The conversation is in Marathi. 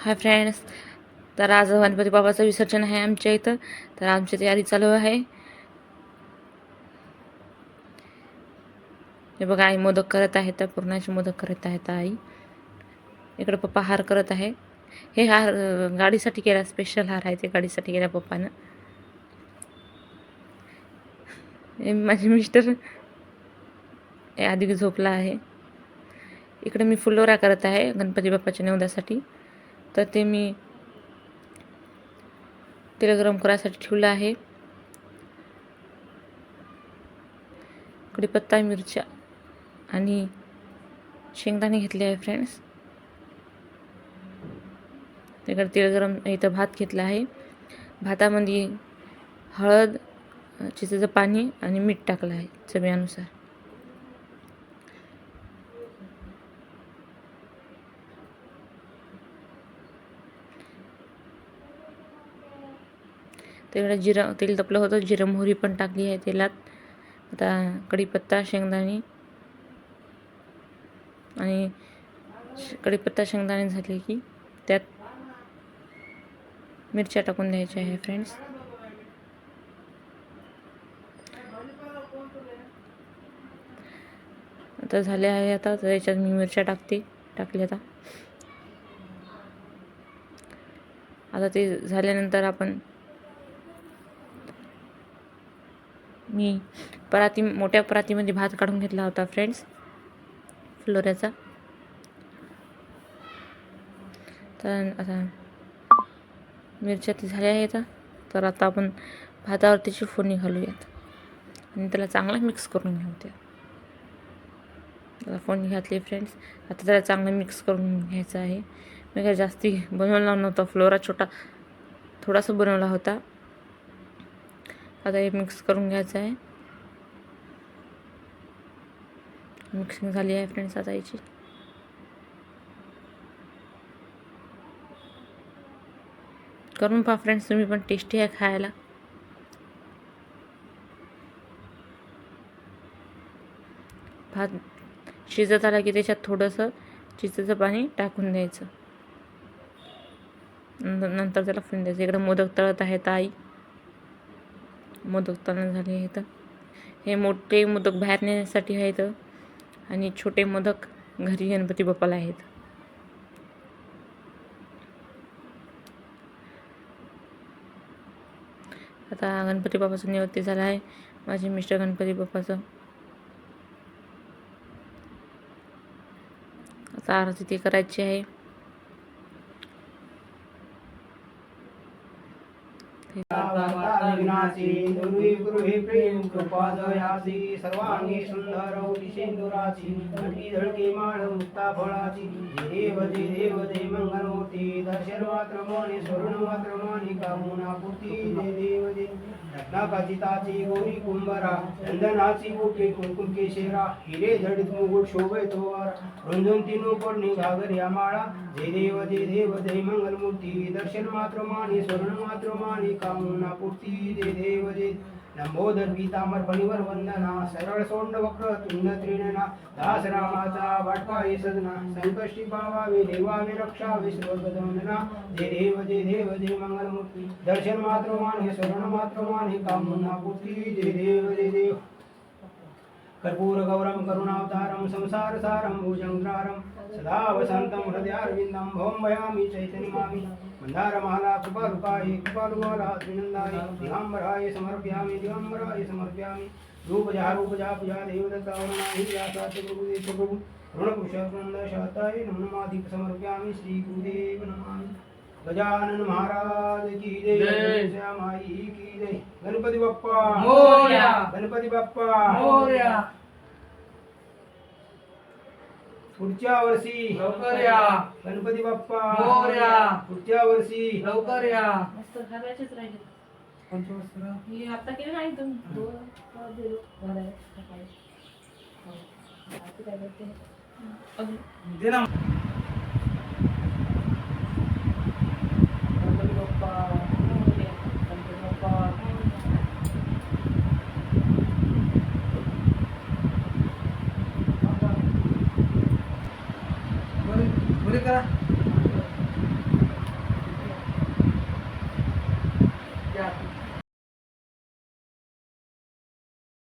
हाय फ्रेंड्स तर आज गणपती बाबाचं विसर्जन आहे आमच्या इथं. तर आमची तयारी चालू आहे. हे बघा आई मोदक करत आहे तर पूर्णाचे मोदक करत आहेत आई. इकडं पप्पा हार करत आहे. हे हार गाडीसाठी केला स्पेशल हार आहे ते गाडीसाठी केला पप्पानं. हे माझे मिस्टर आधी झोपला आहे. इकडे मी फुलोरा करत आहे गणपती बाप्पाच्या नेवद्यासाठी. तर ते मी तेल गरम करायसाठी ठेवलं आहे. कढीपत्ता मिरच्या आणि शेंगदाणे घेतले आहे फ्रेंड्स तिकडे तेल गरम इथं भात घेतला आहे. भातामध्ये हळद चिचेचं पाणी आणि मीठ टाकलं आहे चवीनुसार. तिकडे जिरं तेल तपलं होतं जिरं मोहरी पण टाकली आहे तेलात. आता कढीपत्ता शेंगदाणे आणि श- कढीपत्ता शेंगदाणे झाले की त्यात मिरच्या टाकून द्यायच्या आहे फ्रेंड्स आता झाले आहे आता तर याच्यात मी मिरच्या टाकते टाकली आता. आता ते झाल्यानंतर आपण मी पराती मोठ्या परातीमध्ये भात काढून घेतला होता फ्रेंड्स फ्लोऱ्याचा. तर आता मिरच्या ती झाल्या आहेत. तर आता आपण भातावर त्याची फोडणी घालूयात. आणि त्याला चांगला मिक्स करून घेऊ त्या. त्याला फोडणी घातली फ्रेंड्स आता त्याला चांगलं मिक्स करून घ्यायचं आहे. मी काय जास्ती बनवला नव्हता फ्लोरा छोटा थोडासा बनवला होता. आता हे मिक्स करून घ्यायचं आहे. मिक्सिंग झाली आहे फ्रेंड्स आता याची. करून पहा फ्रेंड्स तुम्ही पण टेस्टी आहे खायला. भात शिजत आला की त्याच्यात थोडंसं चिचेचं पाणी टाकून द्यायचं. नंतर त्याला फुलून द्यायचं. इकडं मोदक तळत आहेत आई मोदक तळण झाले आहेत हे मोठे मोदक बाहेर नेण्यासाठी आहेत आणि छोटे मोदक घरी गणपती बाप्पाला आहेत. आता गणपती बाप्पाचं निवृत्ती झाला आहे. माझे मिस्टर गणपती बाप्पाचं. आता आरती ती करायची आहे. विनाशी दुर्वी गृहे प्रेम कृपा दयासी सर्वांगी सुंदर सिंदुराची नटी धडके माळ मुक्ता फळाची जे देव जे देव जे मंगलमूर्ती दर्शन मात्र मने गोरी कुंभरा चंदनाची बुके कुंकुम केशेरा हिरे जडित मुकुट शोभे तोवर रुंजून तीन पडणे घागर्या माळा जे देव जे देव जय मंगलमूर्ती दर्शन मात्र माने स्वर्ण मात्र माने कामना पूर्ती जे देव जे लंबोदर पीतांबर फणीवर वंदना सरळ सोंड वक्र तुंड त्रिणना दास रामाचा वाटपाये सदना संकष्टी पावावे देवावे रक्षावे सर्वगदवंदना जे देव जे देव जे मंगलमूर्ती। दर्शन मात्र माने स्वर्ण मात्र माने कामुना पूर्ती जे देव जे देव। कर्पूर गौरम करुणावतारम संसार सारम भुजंग्रारम सदा वसंतम हृदयारविंदम भवं भयामि चैतन्यमामि मन्दारमाला कृपारुकाय कृपारुमाला त्रिनन्दाय दिगम्बराय समर्पयामि दिगम्बराय समर्पयामि। रूपजा रूपजा पूजा देवदत्ता वर्णाहि व्यासा च गुरुदेव प्रभु ऋणपुरुषवृन्द शाताय नमनाधिक समर्पयामि। श्री गुरुदेव नमामि। गजानन महाराज की जय. श्यामाई की जय। गणपती बाप्पा. गणपती बाप्पा मोरया पुढच्या वर्षी लवकर या गणपती बाप्पा मोरया. पुढच्या वर्षी लवकर या मस्त घालायचेच राहिले हे आता केलं नाही तुम्ही दोन पाच दिलो घालायला सकाळी. हो. आता काय करते? अजून दे ना गणपती बाप्पा मोरया. गणपती बाप्पा बरे करा.